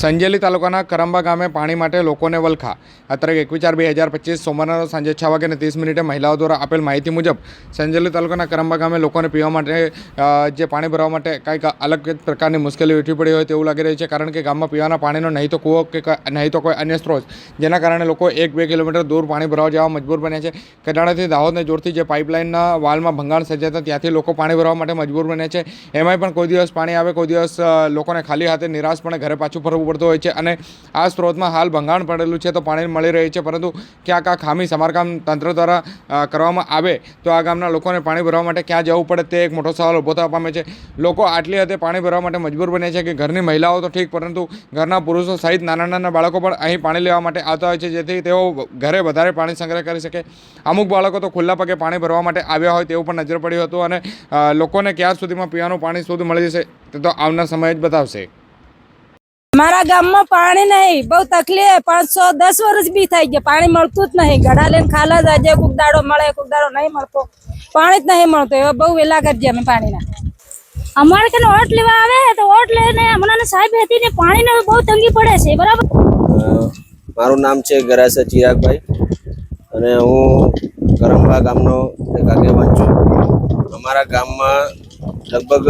સંજેલી તાલુકાના કરંબા ગામે પાણી માટે લોકોને વલખા. અત્યારે એકવીસ ચાર બે હજાર પચીસ સોમવારના સાંજે છ વાગ્યાને ત્રીસ મિનિટે મહિલાઓ દ્વારા આપેલ માહિતી મુજબ સંજેલી તાલુકાના કરંબા ગામે લોકોને પીવા માટે જે પાણી ભરવા માટે કંઈક અલગ પ્રકારની મુશ્કેલી વેઠવી પડી હોય તેવું લાગી રહ્યું છે, કારણ કે ગામમાં પીવાના પાણીનો નહીં તો કૂવો કે નહીં તો કોઈ અન્ય સ્ત્રોત, જેના કારણે લોકો એક બે કિલોમીટર દૂર પાણી ભરવા જવા મજબૂર બન્યા છે. કડાણાથી દાહોદને જોડતી જે પાઇપલાઇનના વાલમાં ભંગાણ સર્જાતા ત્યાંથી લોકો પાણી ભરવા માટે મજબૂર બન્યા છે. એમાંય પણ કોઈ દિવસ પાણી આવે, કોઈ દિવસ લોકોને ખાલી હાથે નિરાશપણે ઘરે પાછું ફરવું પડતું હોય છે અને આ સ્ત્રોતમાં હાલ ભંગાણ પડેલું છે તો પાણી મળી રહે છે, પરંતુ ક્યાંક આ ખામી સમારકામ તંત્ર દ્વારા કરવામાં આવે તો આ ગામના લોકોને પાણી ભરવા માટે ક્યાં જવું પડે તે એક મોટો સવાલ ઊભો થવા પામે છે. લોકો આટલી હદે પાણી ભરવા માટે મજબૂર બને છે કે ઘરની મહિલાઓ તો ઠીક, પરંતુ ઘરના પુરુષો સહિત નાના નાના બાળકો પણ અહીં પાણી લેવા માટે આવતા હોય છે, જેથી તેઓ ઘરે વધારે પાણી સંગ્રહ કરી શકે. અમુક બાળકો તો ખુલ્લા પગે પાણી ભરવા માટે આવ્યા હોય તેવું પણ નજર પડ્યું હતું અને લોકોને ક્યાં સુધીમાં પીવાનું પાણી શુદ્ધ મળી જશે તે તો આવનાર સમય જ બતાવશે. મારા ગામમાં પાણી નહીં. બહુ તકલીફ. પાંચસો દસ વર્ષ બી થઈ ગયા. પાણી મળતું જ નહીં. ઘડા લઈને ખાલા જાય. છે કોક દાડો મળે કોક દાડો નહીં મળતો. પાણી જ નહીં મળતું. એવા બહુ વેલા કરજે અમે પાણીના. અમારે કે ઓટ લેવા આવે? તો ઓટ લઈને હમણાં સાહેબ હતી ને પાણીને બહુ તંગી પડે છે. બરાબર? મારું નામ છે ગરાસા ચિરાગભાઈ. અને હું કરંબા ગામનો એક આગેવાન છું. અમારા ગામમાં લગભગ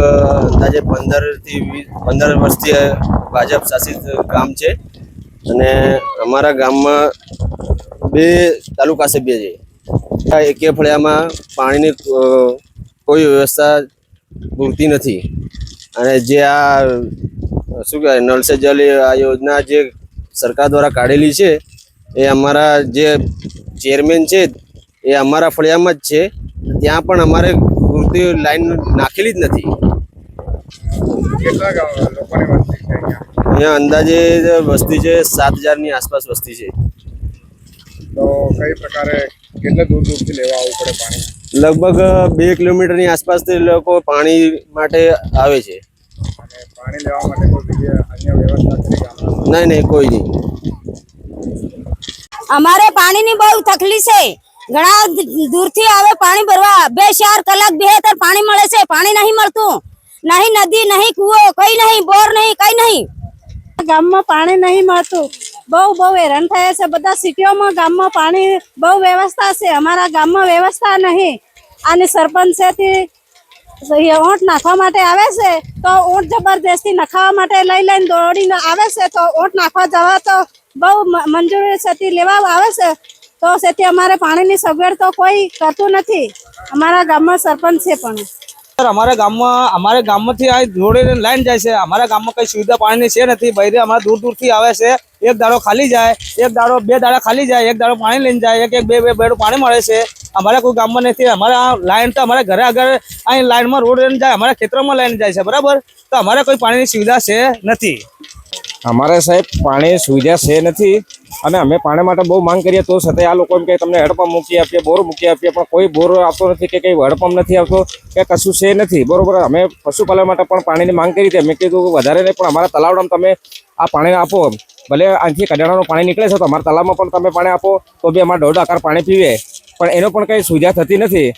અંદાજે પંદરથી વીસ પંદર વર્ષથી ભાજપ શાસિત ગામ છે. અને અમારા ગામમાં બે તાલુકા સભ્ય છે. એકે ફળિયામાં પાણીની કોઈ વ્યવસ્થા પૂરતી નથી. અને જે આ, શું કહેવાય નળ સે જલ આ યોજના જે સરકાર દ્વારા કાઢેલી છે, એ અમારા જે ચેરમેન છે, એ અમારા ફળિયામાં જ છે. ત્યાં પણ અમારે પૂરતી લાઈન નાખેલી જ નથી કેટલા લોકોની વસ્તી છે અહીંયા? અંદાજે વસ્તી છે સાત હજારની આસપાસ વસ્તી છે. તો કઈ પ્રકારે કેટલા દૂર દૂરથી લેવા આવવું પડે પાણી? લગભગ બે કિલોમીટરની આસપાસથી લોકો પાણી માટે આવે છે. પાણી લેવા માટે કોઈ અન્ય વ્યવસ્થા નહીં નહીં કોઈ નહીં. અમારે પાણીની બહુ તકલીફ છે. ઘણા દૂરથી આવે પાણી ભરવા. બે ચાર કલાક બે તર પાણી મળે છે. પાણી નહીં મળતું. નહીં, નદી નહીં, કૂવો, કઈ નહીં, બોર નહીં, કઈ નહીં. ગામમાં પાણી નહીં મળતું. બહુ બહુ હેરાન થયા છે બધા સિટીઓમાં ગામમાં પાણી બહુ વ્યવસ્થા છે. અમારા ગામમાં વ્યવસ્થા નહીં. અને સરપંચ છે ઊંટ નાખવા માટે આવે છે તો ઊંટ જબરદસ્તી નખાવા માટે લઈ લઈને દોડીને આવે છે તો ઊંટ નાખવા જવા તો બહુ મંજૂરી છે તે લેવા આવે છે. તો સેથી અમારે પાણીની સગવડ તો કોઈ કરતું નથી. અમારા ગામમાં સરપંચ છે પણ. અમારા ગામમાં અમારા ગામમાંથી આ જોડે લાઈન જાય છે. અમારા ગામમાં કઈ સુવિધા પાણીની છે નથી. બૈરે અમારા દૂર દૂરથી આવે છે. એક દાડો ખાલી જાય, એક દાડો બે દાડા ખાલી જાય, એક દાડો પાણી લઈને જાય, એક એક બે બે બેડું પાણી મળે છે. અમારા કોઈ ગામમાં નથી. અમારા લાઈન તો અમારા ઘરે આગળ અહીં લાઈનમાં રોડ જાય, અમારા ખેતરમાં લાઈન જાય છે, બરાબર? તો અમારે કોઈ પાણીની સુવિધા છે નથી. અમારે સાહેબ પાણી સુવિધા છે નથી અને અમે પાણી માટે બહુ માંગ કરીએ તો છતાંય આ લોકો એમ કે તમને હેડપંપ મૂકી આપીએ, બોર મૂકી આપીએ, પણ કોઈ બોર આવતો નથી કે કંઈ હેડપંપ નથી આવતો કે કશું છે નથી. બરોબર, અમે પશુપાલન માટે પણ પાણીની માંગ કરી હતી. અમે કીધું વધારે નહીં, પણ અમારા તલાવડામાં તમે આ પાણી આપો. ભલે અહીંથી કડાણાનું પાણી નીકળે છે, તો અમારા તલાવમાં પણ તમે પાણી આપો, તો બી અમારા દોઢ આકાર પાણી પીવે. પણ એનો પણ કંઈ સુવિધા થતી નથી.